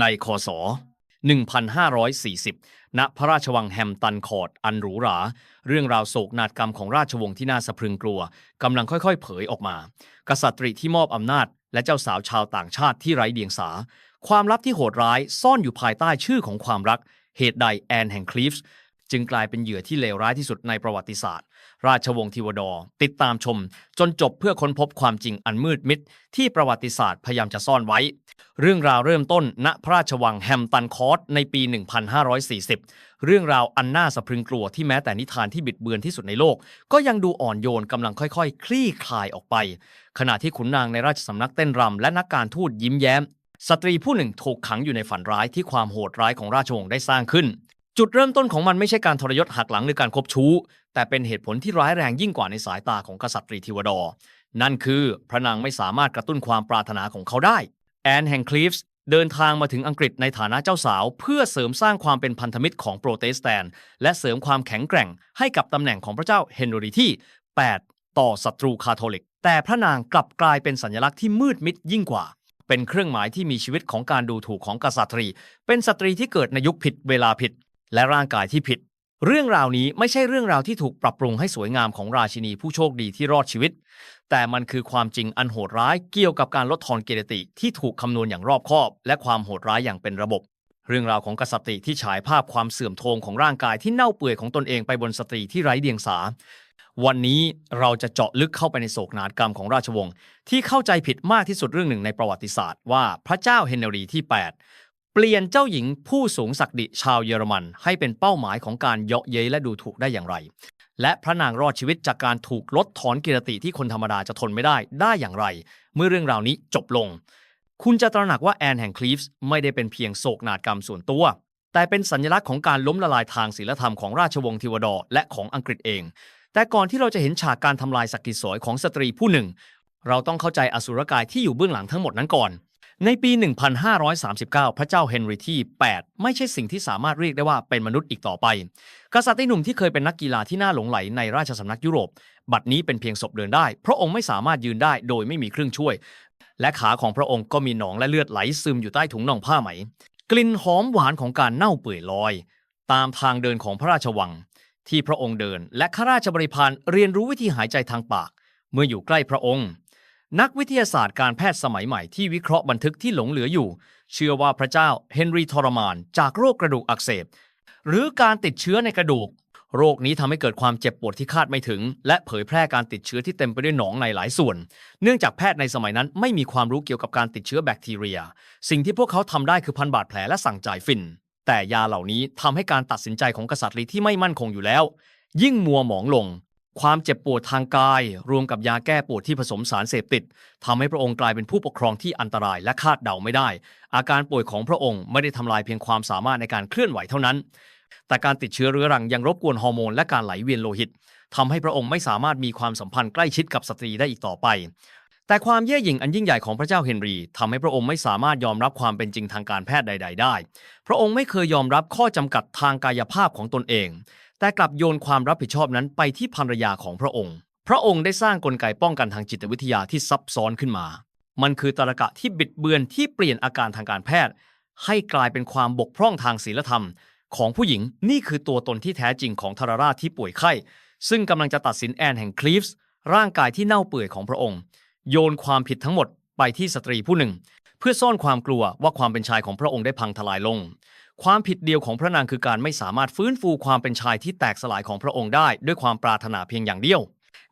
ในคศ 1540 ณ พระราชวังแฮมตันคอร์ตอันหรูหรา เรื่องราวโศกนาฏกรรมของราชวงศ์ที่น่าสะพรึงกลัว กำลังค่อยๆ เผยออกมา กษัตริย์ที่มอบอำนาจ และเจ้าสาวชาวต่างชาติที่ไร้เดียงสา ความลับที่โหดร้ายซ่อนอยู่ภายใต้ชื่อของความรัก เหตุใดแอนแห่งคลีฟส์จึงกลายเป็นเหยื่อที่เลวร้ายที่สุดในประวัติศาสตร์ ราชวงศ์ทิวดอร์ติดตามชม จนจบเพื่อค้นพบความจริงอันมืดมิด ที่ประวัติศาสตร์พยายามจะซ่อนไว้ เรื่องราวเริ่มต้นณพระราชวังแฮมตันคอร์ตในปี 1540 เรื่องราวอันน่าสะพรึงกลัวที่แม้แต่นิทานที่บิดเบือนที่สุดในโลก ก็ยังดูอ่อนโยนกำลังค่อยๆ คลี่คลายออกไป ขณะที่ขุนนางในราชสำนักเต้นรำและนักการทูตยิ้มแย้มสตรีผู้หนึ่งถูกขังอยู่ในฝันร้ายที่ความโหดร้ายของราชวงศ์ได้สร้างขึ้น จุดเริ่มต้นของมันไม่ใช่การทรยศหักหลังหรือการคบชู้ แต่เป็นเหตุผลที่ร้ายแรงยิ่งกว่าในสายตาของกษัตริย์ทิวดอร์นั่นคือพระนางไม่สามารถกระตุ้นความปรารถนาของเขาได้ แอนแห่งคลีฟส์เดินทางมาถึงอังกฤษในฐานะเจ้าสาว เพื่อเสริมสร้างความเป็นพันธมิตรของโปรเตสแตนต์และเสริมความแข็งแกร่งให้กับตำแหน่งของพระเจ้าเฮนรีที่ 8 ต่อศัตรูคาทอลิก แต่พระนางกลับกลายเป็นสัญลักษณ์ที่มืดมิดยิ่งกว่า เป็นเครื่องหมายที่มีชีวิตของการดูถูกของกษัตริย์เป็นสตรีที่เกิดในยุคผิดเวลาผิด และร่างกายที่ผิด เรื่องราวนี้ไม่ใช่เรื่องราวที่ถูกปรับปรุงให้สวยงามของราชินีผู้โชคดีที่รอดชีวิต แต่มันคือความจริงอันโหดร้ายเกี่ยวกับการลดทอนเกียรติ ที่ถูกคำนวณอย่างรอบคอบ และความโหดร้ายอย่างเป็นระบบ เรื่องราวของกษัตริย์ที่ฉายภาพความเสื่อมโทรมของร่างกายที่เน่าเปื่อยของตนเองไปบนสตรีที่ไร้เดียงสาวันนี้เราจะเจาะลึกเข้าไปในโศกนาฏกรรมของราชวงศ์ที่เข้าใจผิดมากที่สุดเรื่องหนึ่งในประวัติศาสตร์ว่าพระเจ้าเฮนรีที่ 8 เปลี่ยนเจ้าหญิงผู้สูงศักดิชาวเยอรมัน ให้เป็นเป้าหมายของการเยาะเย้ยและดูถูกได้อย่างไร และพระนางรอดชีวิตจากการถูกลดถอนกิรติที่คนธรรมดาจะทนไม่ได้ได้อย่างไร เมื่อเรื่องราวนี้จบลง คุณจะตระหนักว่าแอนแห่งคลีฟส์ไม่ได้เป็นเพียงโศกนาฏกรรมส่วนตัว แต่เป็นสัญลักษณ์ของการล้มละลายทางศีลธรรมของราชวงศ์ทิวดอร์และของอังกฤษเอง แต่ก่อนที่เราจะเห็นฉากการทำลายศักดิสวยของสตรีผู้หนึ่ง เราต้องเข้าใจอสุรกายที่อยู่เบื้องหลังทั้งหมดนั้นก่อน ในปี 1539 พระเจ้าเฮนรีที่ 8 ไม่ใช่สิ่งที่สามารถเรียกได้ว่าเป็นมนุษย์อีกต่อไป กษัตริย์หนุ่มที่เคยเป็นนักกีฬาที่น่าหลงไหลในราชสำนักยุโรป บัดนี้เป็นเพียงศพเดินได้ พระองค์ไม่สามารถยืนได้โดยไม่มีเครื่องช่วย และขาของพระองค์ก็มีหนองและเลือดไหลซึมอยู่ใต้ถุงน่องผ้าไหม กลิ่นหอมหวานของการเน่าเปื่อยลอย ตามทางเดินของพระราชวัง ที่พระองค์เดิน และข้าราชบริพารเรียนรู้วิธีหายใจทางปาก เมื่ออยู่ใกล้พระองค์ นักวิทยาศาสตร์การแพทย์สมัยใหม่ที่วิเคราะห์บันทึกที่หลงเหลืออยู่ เชื่อว่าพระเจ้าเฮนรีทรมาน จากโรคกระดูกอักเสบ หรือการติดเชื้อในกระดูก โรคนี้ทำให้เกิดความเจ็บปวดที่คาดไม่ถึง และเผยแพร่การติดเชื้อที่เต็มไปด้วยหนองในหลายส่วน เนื่องจากแพทย์ในสมัยนั้นไม่มีความรู้เกี่ยวกับการติดเชื้อแบคทีเรีย สิ่งที่พวกเขาทำได้คือพันบาดแผลและสั่งจ่ายฟิน แต่ยาเหล่านี้ทำให้การตัดสินใจของกษัตริย์ที่ไม่มั่นคงอยู่แล้ว ยิ่งมัวหมองลง ความเจ็บปวดทางกาย รวมกับยาแก้ปวดที่ผสมสารเสพติดทำให้พระองค์กลายเป็นผู้ปกครองที่อันตรายและคาดเดาไม่ได้ อาการป่วยของพระองค์ไม่ได้ทำลายเพียงความสามารถในการเคลื่อนไหวเท่านั้น แต่การติดเชื้อเรื้อรังยังรบกวนฮอร์โมนและการไหลเวียนโลหิตทำให้พระองค์ไม่สามารถมีความสัมพันธ์ใกล้ชิดกับสตรีได้อีกต่อไป แต่ความเย่หยิ่งอันยิ่งใหญ่ของพระเจ้าเฮนรีทำให้พระองค์ไม่สามารถยอมรับความเป็นจริงทางการแพทย์ใด ๆ ได้ พระองค์ไม่เคยยอมรับข้อจำกัดทางกายภาพของตนเอง แต่กลับโยนความรับผิดชอบนั้นไปที่ภรรยาของพระองค์ พระองค์ได้สร้างกลไกป้องกันทางจิตวิทยาที่ซับซ้อนขึ้นมา มันคือตรรกะที่บิดเบือนที่เปลี่ยนอาการทางการแพทย์ ให้กลายเป็นความบกพร่องทางศีลธรรม ของผู้หญิงนี่คือตัวตนที่แท้จริงของทรราชที่ป่วยไข้ ซึ่งกำลังจะตัดสินแอนแห่งคลีฟส์ร่างกายที่เน่าเปื่อยของพระองค์ โยนความผิดทั้งหมดไปที่สตรีผู้หนึ่ง เพื่อซ่อนความกลัวว่าความเป็นชายของพระองค์ได้พังทลายลง ความผิดเดียวของพระนางคือการไม่สามารถฟื้นฟูความเป็นชายที่แตกสลายของพระองค์ได้ ด้วยความปรารถนาเพียงอย่างเดียว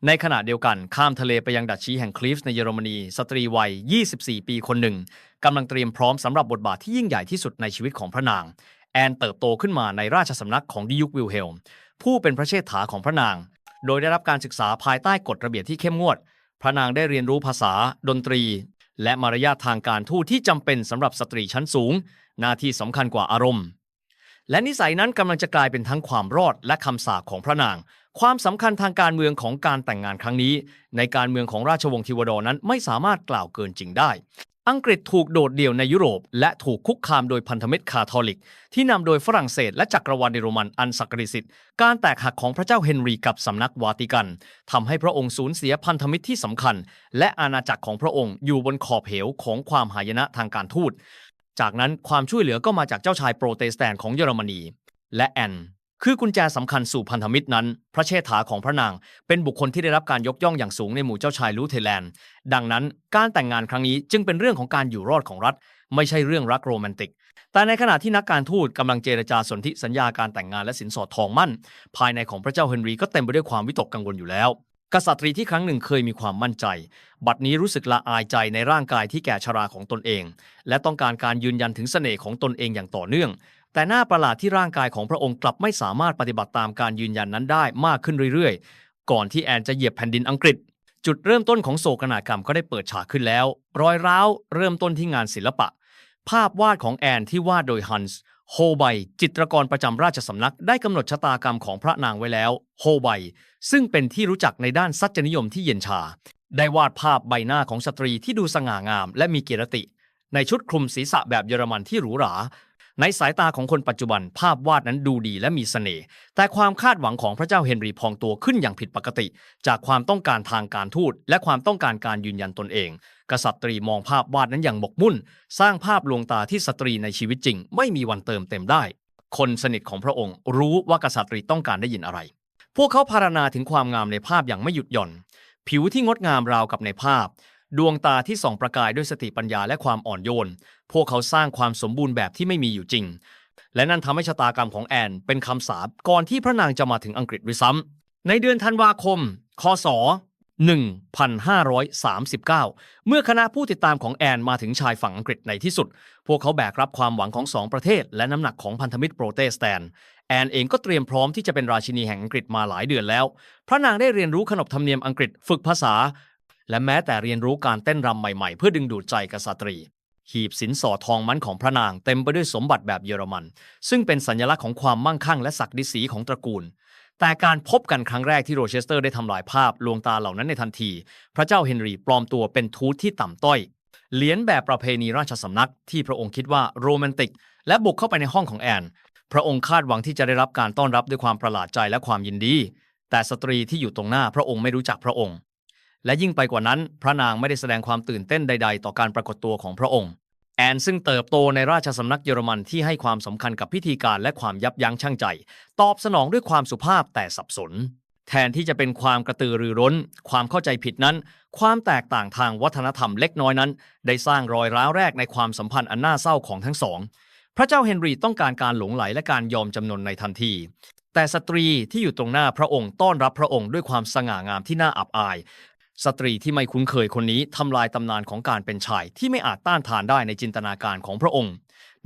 ในขณะเดียวกันข้ามทะเลไปยังดัชชีแห่งคลีฟส์ในเยอรมนี สตรีวัย 24 ปีคนหนึ่งกำลังเตรียมพร้อมสำหรับบทบาทที่ยิ่งใหญ่ที่สุดในชีวิตของพระนาง แอนเติบโตขึ้นมาในราชสำนักของดิยุควิลเฮลผู้เป็นพระเชษฐาของพระนาง โดยได้รับการศึกษาภายใต้กฎระเบียบที่เข้มงวด พระนางได้เรียนรู้ภาษา ดนตรี และมารยาททางการทูตที่จำเป็นสำหรับสตรีชั้นสูง หน้าที่สำคัญกว่าอารมณ์ และนิสัยนั้นกำลังจะกลายเป็นทั้งความรอดและคำสาปของพระนาง ความสำคัญทางการเมืองของการแต่งงานครั้งนี้ ในการเมืองของราชวงศ์ทิวดอนั้นไม่สามารถกล่าวเกินจริงได้ อังกฤษถูกโดดเดี่ยวในยุโรป และถูกคุกคามโดยพันธมิตรคาทอลิก ที่นำโดยฝรั่งเศสและจักรวรรดิโรมันอันศักดิ์สิทธิ์การแตกหักของพระเจ้าเฮนรีกับสำนักวาติกันทำให้พระองค์สูญเสียพันธมิตรที่สำคัญ และอาณาจักรของพระองค์อยู่บนขอบเหวของความหายนะทางการทูต จากนั้นความช่วยเหลือก็มาจากเจ้าชายโปรเตสแตนต์ของเยอรมนี และแอนคือกุญแจสำคัญสู่พันธมิตรนั้น พระเชษฐาของพระนาง เป็นบุคคลที่ได้รับการยกย่องอย่างสูงในหมู่เจ้าชายลูเทแลนด์ ดังนั้นการแต่งงานครั้งนี้จึงเป็นเรื่องของการอยู่รอดของรัฐ ไม่ใช่เรื่องรักโรแมนติก แต่ในขณะที่นักการทูตกำลังเจรจาสนธิสัญญาการแต่งงานและสินสอดทองมั่น ภายในของพระเจ้าเฮนรีก็เต็มไปด้วยความวิตกกังวลอยู่แล้ว กษัตริย์ที่ครั้งหนึ่งเคยมีความมั่นใจ บัดนี้รู้สึกละอายใจในร่างกายที่แก่ชราของตนเอง และต้องการการยืนยันถึงเสน่ห์ของตนเองอย่างต่อเนื่อง แต่หน้าประหลาดที่ร่างกายของพระองค์กลับไม่สามารถปฏิบัติตามการยืนยันนั้นได้มากขึ้นเรื่อยๆ ก่อนที่แอนจะเหยียบแผ่นดินอังกฤษ จุดเริ่มต้นของโศกนาฏกรรมก็ได้เปิดฉากขึ้นแล้ว รอยร้าวเริ่มต้นที่งานศิลปะ ภาพวาดของแอนที่วาดโดยฮันส์ โฮไบจิตรกรประจำราชสำนักได้กำหนดชะตากรรมของพระนางไว้แล้ว โฮไบซึ่งเป็นที่รู้จักในด้านสัจนิยมที่เย็นชา ได้วาดภาพใบหน้าของสตรีที่ดูสง่างามและมีเกียรติ ในชุดคลุมศีรษะแบบเยอรมันที่หรูหรา ในสายตาของคนปัจจุบันภาพวาดนั้นดูดีและมีเสน่ห์แต่ความคาดหวังของพระเจ้าเฮนรีพองตัวขึ้นอย่างผิดปกติ จากความต้องการทางการทูตและความต้องการการยืนยันตนเอง กษัตรีมองภาพวาดนั้นอย่างหมกมุ่น สร้างภาพลวงตาที่สตรีในชีวิตจริง ไม่มีวันเติมเต็มได้ คนสนิทของพระองค์ รู้ว่ากษัตริย์ต้องการได้ยินอะไร พวกเขาพารณนาถึงความงามในภาพอย่างไม่หยุดหย่อน ผิวที่งดงามราวกับในภาพดวงตาที่ส่องประกายด้วยสติปัญญาและความอ่อนโยน พวกเขาสร้างความสมบูรณ์แบบที่ไม่มีอยู่จริง และนั่นทำให้ชะตากรรมของแอนเป็นคำสาปก่อนที่พระนางจะมาถึงอังกฤษด้วยซ้ำในเดือนธันวาคม คศ 1539 เมื่อคณะผู้ติดตามของแอนมาถึงชายฝั่งอังกฤษในที่สุด พวกเขาแบกรับความหวังของสองประเทศ และน้ำหนักของพันธมิตรโปรเตสแตนแอนเองก็เตรียมพร้อมที่จะเป็นราชินีแห่งอังกฤษมาหลายเดือนแล้ว พระนางได้เรียนรู้ขนบธรรมเนียมอังกฤษฝึกภาษา และแม้แต่เรียนรู้การเต้นรำใหม่ๆ เพื่อดึงดูดใจกษัตรี หีบสินสอดทองมันของพระนางเต็มไปด้วยสมบัติแบบเยอรมัน ซึ่งเป็นสัญลักษณ์ของความมั่งคั่งและศักดิศรีของตระกูล แต่การพบกันครั้งแรกที่โรเชสเตอร์ได้ทำลายภาพลวงตาเหล่านั้นในทันที พระเจ้าเฮนรีปลอมตัวเป็นทูตที่ต่ำต้อยเลียนแบบประเพณีราชสำนักที่พระองค์คิดว่าโรแมนติก และบุกเข้าไปในห้องของแอน พระองค์คาดหวังที่จะได้รับการต้อนรับด้วยความประหลาดใจและความยินดี แต่สตรีที่อยู่ตรงหน้าพระองค์ไม่รู้จักพระองค์ และยิ่งไปกว่านั้น พระนางไม่ได้แสดงความตื่นเต้นใด ๆ ต่อการปรากฏตัวของพระองค์ แอนซึ่งเติบโตในราชสำนักเยอรมันที่ให้ความสำคัญกับพิธีการและความยับยั้งชั่งใจ ตอบสนองด้วยความสุภาพแต่สับสน แทนที่จะเป็นความกระตือรือร้น ความเข้าใจผิดนั้น ความแตกต่างทางวัฒนธรรมเล็กน้อยนั้น ได้สร้างรอยร้าวแรกในความสัมพันธ์อันน่าเศร้าของทั้งสอง พระเจ้าเฮนรีต้องการการหลงไหลและการยอมจำนนในทันทีแต่สตรีที่อยู่ตรงหน้าพระองค์ต้อนรับพระองค์ด้วยความสง่างามที่น่าอับอาย สตรีที่ไม่คุ้นเคยคนนี้ทำลายตำนานของการเป็นชายที่ไม่อาจต้านทานได้ในจินตนาการของพระองค์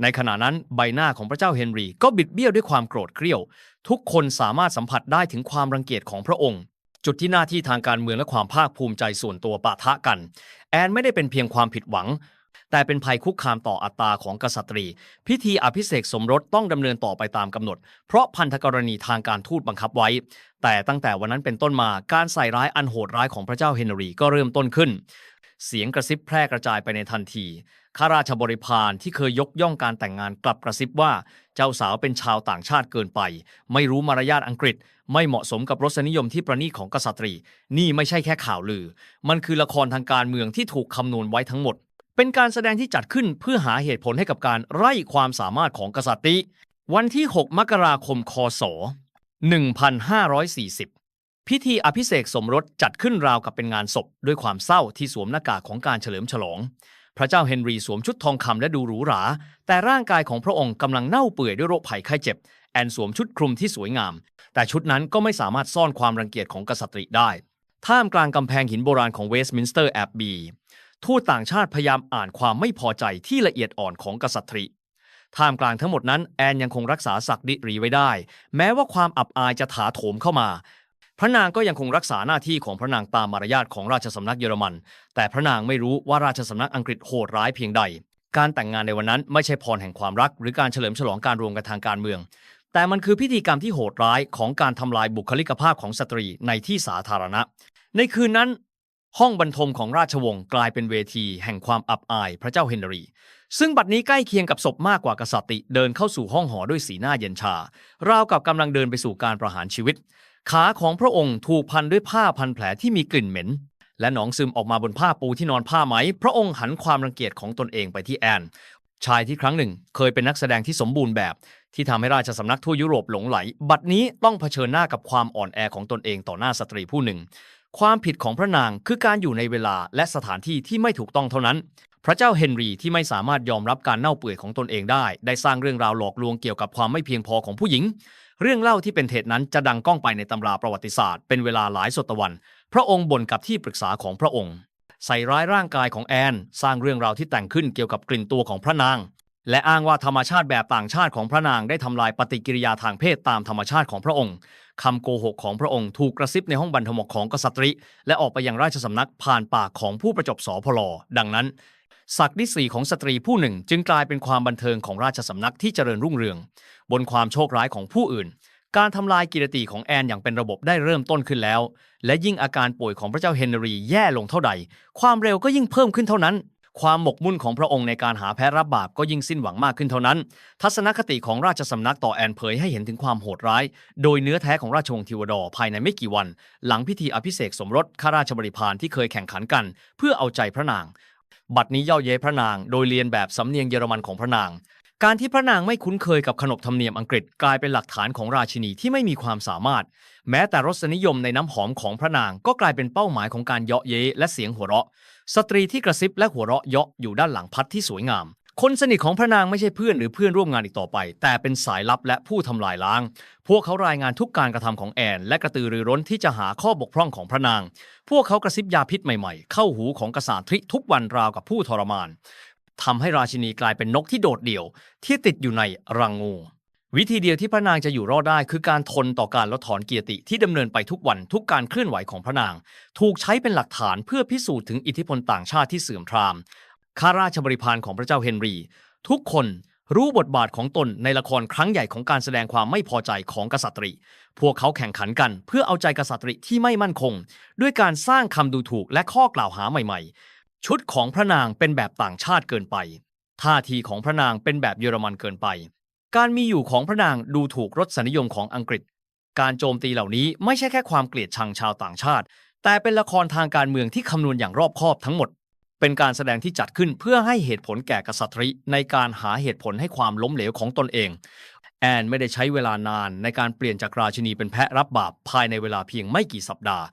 ในขณะนั้นใบหน้าของพระเจ้าเฮนรีก็บิดเบี้ยวด้วยความโกรธเกรี้ยว ทุกคนสามารถสัมผัสได้ถึงความรังเกียจของพระองค์ จุดที่หน้าที่ทางการเมืองและความภาคภูมิใจส่วนตัวปะทะกัน แอนไม่ได้เป็นเพียงความผิดหวัง แต่เป็นภัยคุกคามต่ออัตตาของกษัตรี พิธีอภิเษกสมรสต้องดำเนินต่อไปตามกำหนด เพราะพันธกรณีทางการทูตบังคับไว้ แต่ตั้งแต่วันนั้นเป็นต้นมาการใส่ร้ายอันโหดร้ายของพระเจ้าเฮนรีก็เริ่มต้นขึ้น เสียงกระซิบแพร่กระจายไปในทันทีข้าราชบริพารที่เคยยกย่องการแต่งงานกลับกระซิบว่าเจ้าสาวเป็นชาวต่างชาติเกินไป ไม่รู้มารยาทอังกฤษ ไม่เหมาะสมกับรสนิยมที่ประณีตของกษัตรี นี่ไม่ใช่แค่ข่าวลือ มันคือละครทางการเมืองที่ถูกคำนวณไว้ทั้งหมด เป็นการแสดงที่จัดขึ้นเพื่อหาเหตุผลให้กับการไล่ความสามารถของกษัตริย์ วันที่ 6 มกราคม คศ 1540 พิธีอภิเษกสมรสจัดขึ้นราวกับเป็นงานศพ ด้วยความเศร้าที่สวมหน้ากากของการเฉลิมฉลอง พระเจ้าเฮนรีสวมชุดทองคำและดูหรูหรา แต่ร่างกายของพระองค์กำลังเน่าเปื่อยด้วยโรคภัยไข้เจ็บ แอนสวมชุดคลุมที่สวยงาม แต่ชุดนั้นก็ไม่สามารถซ่อนความรังเกียจของกษัตริย์ได้ ท่ามกลางกำแพงหินโบราณของเวสต์มินสเตอร์แอบบี ทูตต่างชาติพยายามอ่านความไม่พอใจที่ละเอียดอ่อนของกษัตริย์ท่ามกลางทั้งหมดนั้นแอนยังคงรักษาศักดิรีไว้ได้ แม้ว่าความอับอายจะถาโถมเข้ามา พระนางก็ยังคงรักษาหน้าที่ของพระนางตามมารยาทของราชสำนักเยอรมัน แต่พระนางไม่รู้ว่าราชสำนักอังกฤษโหดร้ายเพียงใด การแต่งงานในวันนั้นไม่ใช่พรแห่งความรัก หรือการเฉลิมฉลองการรวมกันทางการเมือง แต่มันคือพิธีกรรมที่โหดร้ายของการทำลายบุคลิกภาพของสตรีในที่สาธารณะ ในคืนนั้น ห้องบรรทมของราชวงศ์กลายเป็นเวทีแห่งความอับอายพระเจ้าเฮนรี ซึ่งบัดนี้ใกล้เคียงกับศพมากกว่ากษัตริย์เดินเข้าสู่ห้องหอด้วยสีหน้าเย็นชา ราวกับกำลังเดินไปสู่การประหารชีวิต ขาของพระองค์ถูกพันด้วยผ้าพันแผลที่มีกลิ่นเหม็น และหนองซึมออกมาบนผ้าปูที่นอนผ้าไหม พระองค์หันความรังเกียจของตนเองไปที่แอน ชายที่ครั้งหนึ่ง เคยเป็นนักแสดงที่สมบูรณ์แบบ ที่ทำให้ราชสำนักทั่วยุโรปหลงไหล บัดนี้ต้องเผชิญหน้ากับความอ่อนแอของตนเองต่อหน้าสตรีผู้หนึ่ง ความผิดของพระนางคือการอยู่ในเวลาและสถานที่ที่ไม่ถูกต้องเท่านั้น พระเจ้าเฮนรีที่ไม่สามารถยอมรับการเน่าเปื่อยของตนเองได้ ได้สร้างเรื่องราวหลอกลวงเกี่ยวกับความไม่เพียงพอของผู้หญิง เรื่องเล่าที่เป็นเท็จนั้นจะดังก้องไปในตำราประวัติศาสตร์เป็นเวลาหลายศตวรรษ พระองค์บ่นกับที่ปรึกษาของพระองค์ ใส่ร้ายร่างกายของแอน สร้างเรื่องราวที่แต่งขึ้นเกี่ยวกับกลิ่นตัวของพระนาง และอ้างว่าธรรมชาติแบบต่างชาติของพระนางได้ทำลายปฏิกิริยาทางเพศตามธรรมชาติของพระองค์คำโกหกของพระองค์ถูกกระซิบในห้องบรรทมกของกษัตริย์ และออกไปยังราชสำนักผ่านปากของผู้ประจบสอพลอดังนั้นศักดิ์ศรีของสตรีผู้หนึ่งจึงกลายเป็นความบันเทิงของราชสำนักที่เจริญรุ่งเรือง บนความโชคร้ายของผู้อื่น การทำลายกิรติของแอนอย่างเป็นระบบได้เริ่มต้นขึ้นแล้ว และยิ่งอาการป่วยของพระเจ้าเฮนรีแย่ลงเท่าใด ความเร็วก็ยิ่งเพิ่มขึ้นเท่านั้น ความหมกมุ่นของพระองค์ในการหาแพ้รับบาปก็ยิ่งสิ้นหวังมากขึ้นเท่านั้น ทัศนคติของราชสำนักต่อแอนเผยให้เห็นถึงความโหดร้าย โดยเนื้อแท้ของราชวงศ์ทิวดอร์ภายในไม่กี่วัน หลังพิธีอภิเษกสมรสข้าราชบริพารที่เคยแข่งขันกัน เพื่อเอาใจพระนาง บัดนี้เย่าเย้พระนาง โดยเรียนแบบสำเนียงเยอรมันของพระนาง การที่พระนางไม่คุ้นเคยกับขนบธรรมเนียมอังกฤษกลายเป็นหลักฐานของราชินีที่ไม่มีความสามารถ แม้แต่รสนิยมในน้ำหอมของพระนางก็กลายเป็นเป้าหมายของการเยาะเย้และเสียงหัวเราะ สตรีที่กระซิบและหัวเราะเยาะอยู่ด้านหลังพัดที่สวยงาม คนสนิทของพระนางไม่ใช่เพื่อนหรือเพื่อนร่วมงานอีกต่อไป แต่เป็นสายลับและผู้ทำลายล้าง พวกเขารายงานทุกการกระทำของแอน และกระตือรือร้นที่จะหาข้อบกพร่องของพระนาง พวกเขากระซิบยาพิษใหม่ๆ เข้าหูของกษัตริย์ทุกวันราวกับผู้ทรมาน ทำให้ราชินีกลายเป็นนกที่โดดเดี่ยว ที่ติดอยู่ในรังงู วิธีเดียวที่พระนางจะอยู่รอดได้ คือการทนต่อการลดถอนเกียรติที่ดำเนินไปทุกวันทุกการเคลื่อนไหวของพระนาง ถูกใช้เป็นหลักฐานเพื่อพิสูจน์ถึงอิทธิพลต่างชาติที่เสื่อมทรามข้าราชบริพารของพระเจ้าเฮนรี ทุกคนรู้บทบาทของตนในละครครั้งใหญ่ของการแสดงความไม่พอใจของกษัตริย์ พวกเขาแข่งขันกันเพื่อเอาใจกษัตริย์ที่ไม่มั่นคง ด้วยการสร้างคำดูถูกและข้อกล่าวหาใหม่ๆ ชุดของพระนางเป็นแบบต่างชาติเกินไป ท่าทีของพระนางเป็นแบบเยอรมันเกินไป การมีอยู่ของพระนางดูถูกรสนิยมของอังกฤษ การโจมตีเหล่านี้ไม่ใช่แค่ความเกลียดชังชาวต่างชาติ แต่เป็นละครทางการเมืองที่คำนวณอย่างรอบคอบทั้งหมด เป็นการแสดงที่จัดขึ้นเพื่อให้เหตุผลแก่กษัตริย์ในการหาเหตุผลให้ความล้มเหลวของตนเอง แอนไม่ได้ใช้เวลานานในการเปลี่ยนจากราชินีเป็นแพะรับบาปภายในเวลาเพียงไม่กี่สัปดาห์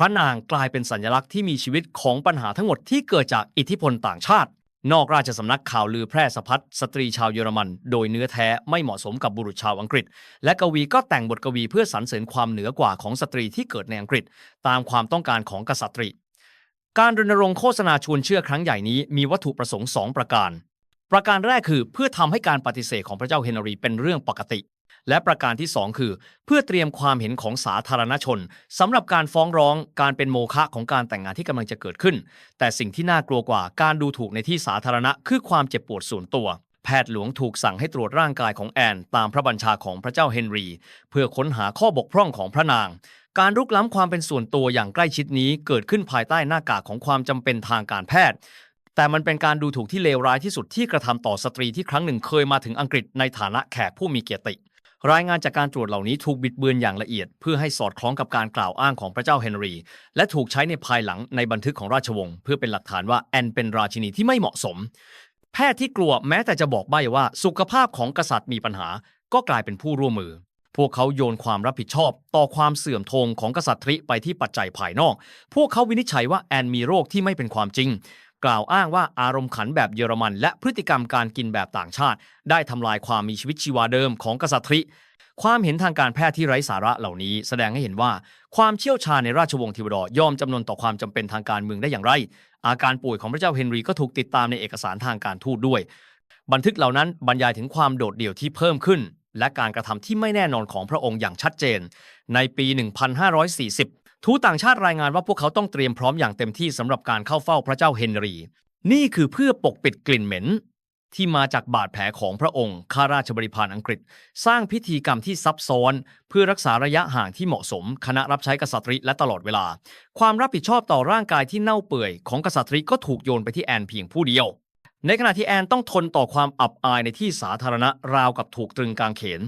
พระนางกลายเป็นสัญลักษณ์ที่มีชีวิตของปัญหาทั้งหมดที่เกิดจากอิทธิพลต่างชาติ นอกราชสำนักข่าวลือแพร่สะพัดสตรีชาวเยอรมัน โดยเนื้อแท้ไม่เหมาะสมกับบุรุษชาวอังกฤษ และกวีก็แต่งบทกวีเพื่อสรรเสริญความเหนือกว่าของสตรีที่เกิดในอังกฤษ ตามความต้องการของกษัตริย์ การรณรงค์โฆษณาชวนเชื่อครั้งใหญ่นี้มีวัตถุประสงค์ 2 ประการ ประการแรกคือเพื่อทำให้การปฏิเสธของพระเจ้าเฮนรีเป็นเรื่องปกติ และประการที่ 2 คือ เพื่อเตรียมความเห็นของสาธารณชนสำหรับการฟ้องร้องการเป็นโมฆะของการแต่งงานที่กำลังจะเกิดขึ้น แต่สิ่งที่น่ากลัวกว่าการดูถูกในที่สาธารณะ คือความเจ็บปวดส่วนตัวแพทย์หลวงถูกสั่งให้ตรวจร่างกายของแอน ตามพระบัญชาของพระเจ้าเฮนรี เพื่อค้นหาข้อบกพร่องของพระนาง การรุกล้ำความเป็นส่วนตัวอย่างใกล้ชิดนี้เกิดขึ้นภายใต้หน้ากากของความจำเป็นทางการแพทย์ แต่มันเป็นการดูถูกที่เลวร้ายที่สุดที่กระทำต่อสตรีที่ครั้งหนึ่งเคยมาถึงอังกฤษในฐานะแขกผู้มีเกียรติ รายงานจากการตรวจเหล่านี้ถูกบิดเบือนอย่างละเอียด เพื่อให้สอดคล้องกับการกล่าวอ้างของพระเจ้าเฮนรี และถูกใช้ในภายหลังในบันทึกของราชวงศ์เพื่อเป็นหลักฐานว่าแอนเป็นราชินีที่ไม่เหมาะสม แพทย์ที่กลัวแม้แต่จะบอกใบ้ว่าสุขภาพของกษัตริย์มีปัญหา ก็กลายเป็นผู้ร่วมมือ พวกเขาโยนความรับผิดชอบ ต่อความเสื่อมโทรมของกษัตริย์ไปที่ปัจจัยภายนอก พวกเขาวินิจฉัยว่าแอนมีโรคที่ไม่เป็นความจริง กล่าวอ้างว่าอารมณ์ขันแบบเยอรมัน และพฤติกรรมการกินแบบต่างชาติ ได้ทำลายความมีชีวิตชีวาเดิมของกษัตริย์ความเห็นทางการแพทย์ที่ไร้สาระเหล่านี้ แสดงให้เห็นว่าความเชี่ยวชาญในราชวงศ์ทิวดอร์ยอมจำนนต่อความจำเป็นทางการเมืองได้อย่างไร อาการป่วยของพระเจ้าเฮนรีก็ถูกติดตามในเอกสารทางการทูตด้วย บันทึกเหล่านั้นบรรยายถึงความโดดเดี่ยวที่เพิ่มขึ้น และการกระทำที่ไม่แน่นอนของพระองค์อย่างชัดเจน ในปี 1540 ทูตต่างชาติรายงานว่าพวกเขาต้องเตรียมพร้อมอย่างเต็มที่สำหรับการเข้าเฝ้าพระเจ้าเฮนรี นี่คือเพื่อปกปิดกลิ่นเหม็น ที่มาจากบาดแผลของพระองค์ข้าราชบริพารอังกฤษ สร้างพิธีกรรมที่ซับซ้อน เพื่อรักษาระยะห่างที่เหมาะสม คณะรับใช้กษัตริย์และตลอดเวลา ความรับผิดชอบต่อร่างกายที่เน่าเปื่อยของกษัตริย์ก็ถูกโยนไปที่แอนเพียงผู้เดียวในขณะที่แอนต้องทนต่อความอับอายในที่สาธารณะราวกับถูกตรึงกางเขน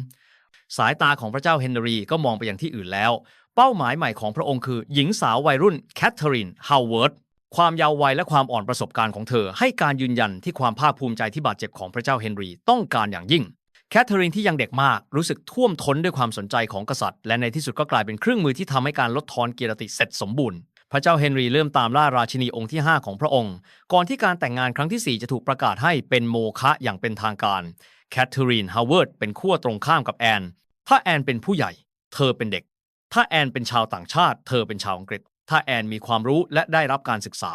สายตาของพระเจ้าเฮนรีก็มองไปยังที่อื่นแล้ว เป้าหมายใหม่ของพระองค์คือ หญิงสาววัยรุ่นแคทเธอรีนฮาวเวิร์ดความยาววัยและความอ่อนประสบการณ์ของเธอ ให้การยืนยันที่ความภาคภูมิใจที่บาดเจ็บของพระเจ้าเฮนรีต้องการอย่างยิ่งแคทเธอรีนที่ยังเด็กมากรู้สึกท่วมท้นด้วยความสนใจของกษัตริย์ และในที่สุดก็กลายเป็นเครื่องมือที่ทำให้การลดทอนเกียรติเสร็จสมบูรณ์ พระเจ้าเฮนรีเริ่มตามล่าราชินีองค์ที่ 5 ของพระองค์ ก่อนที่การแต่งงานครั้งที่ 4 จะถูกประกาศให้เป็นโมฆะอย่างเป็นทางการแคทเธอรีนฮาวเวิร์ดเป็นขั้วตรงข้ามกับแอนถ้าแอนเป็นผู้ใหญ่ เธอเป็นเด็ก ถ้าแอนเป็นชาวต่างชาติ เธอเป็นชาวอังกฤษ ถ้าแอนมีความรู้และได้รับการศึกษา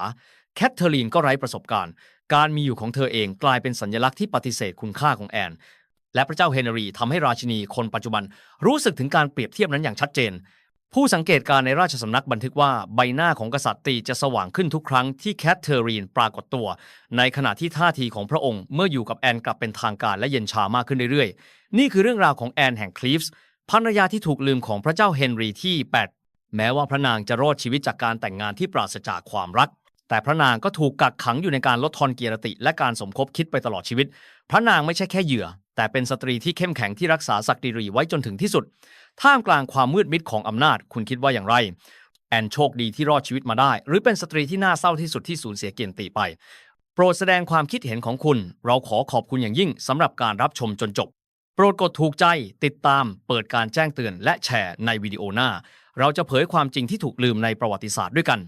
แคทเธอรีนก็ไร้ประสบการณ์ การมีอยู่ของเธอเองกลายเป็นสัญลักษณ์ที่ปฏิเสธคุณค่าของแอน และพระเจ้าเฮนรีทำให้ราชินีคนปัจจุบันรู้สึกถึงการเปรียบเทียบนั้นอย่างชัดเจน ผู้สังเกตการณ์ในราชสำนักบันทึกว่าใบหน้าของกษัตริย์จะสว่างขึ้นทุกครั้งที่แคทเธอรีนปรากฏตัว ในขณะที่ท่าทีของพระองค์เมื่ออยู่กับแอนกลับเป็นทางการและเย็นชามากขึ้นเรื่อยๆ นี่คือเรื่องราวของแอนแห่งคลีฟส์ ภรรยาที่ถูกลืมของพระเจ้าเฮนรีที่ 8 แม้ว่าพระนางจะรอดชีวิตจากการแต่งงานที่ปราศจากความรัก แต่พระนางก็ถูกกักขังอยู่ในการลดทอนเกียรติ และการสมคบคิดไปตลอดชีวิต พระนางไม่ใช่แค่เหยื่อ แต่เป็นสตรีที่เข้มแข็งที่รักษาศักดิรีไว้จนถึงที่สุด ท่ามกลางความมืดมิดของอำนาจ คุณคิดว่าอย่างไร แอนโชคดีที่รอดชีวิตมาได้ หรือเป็นสตรีที่น่าเศร้าที่สุดที่สูญเสียเกียรติไป โปรดแสดงความคิดเห็นของคุณ เราขอขอบคุณอย่างยิ่งสำหรับการรับชมจนจบ โปรดกดถูกใจติดตามเปิดการแจ้งเตือนและแชร์ในวิดีโอหน้า เราจะเผยความจริงที่ถูกลืมในประวัติศาสตร์ด้วยกัน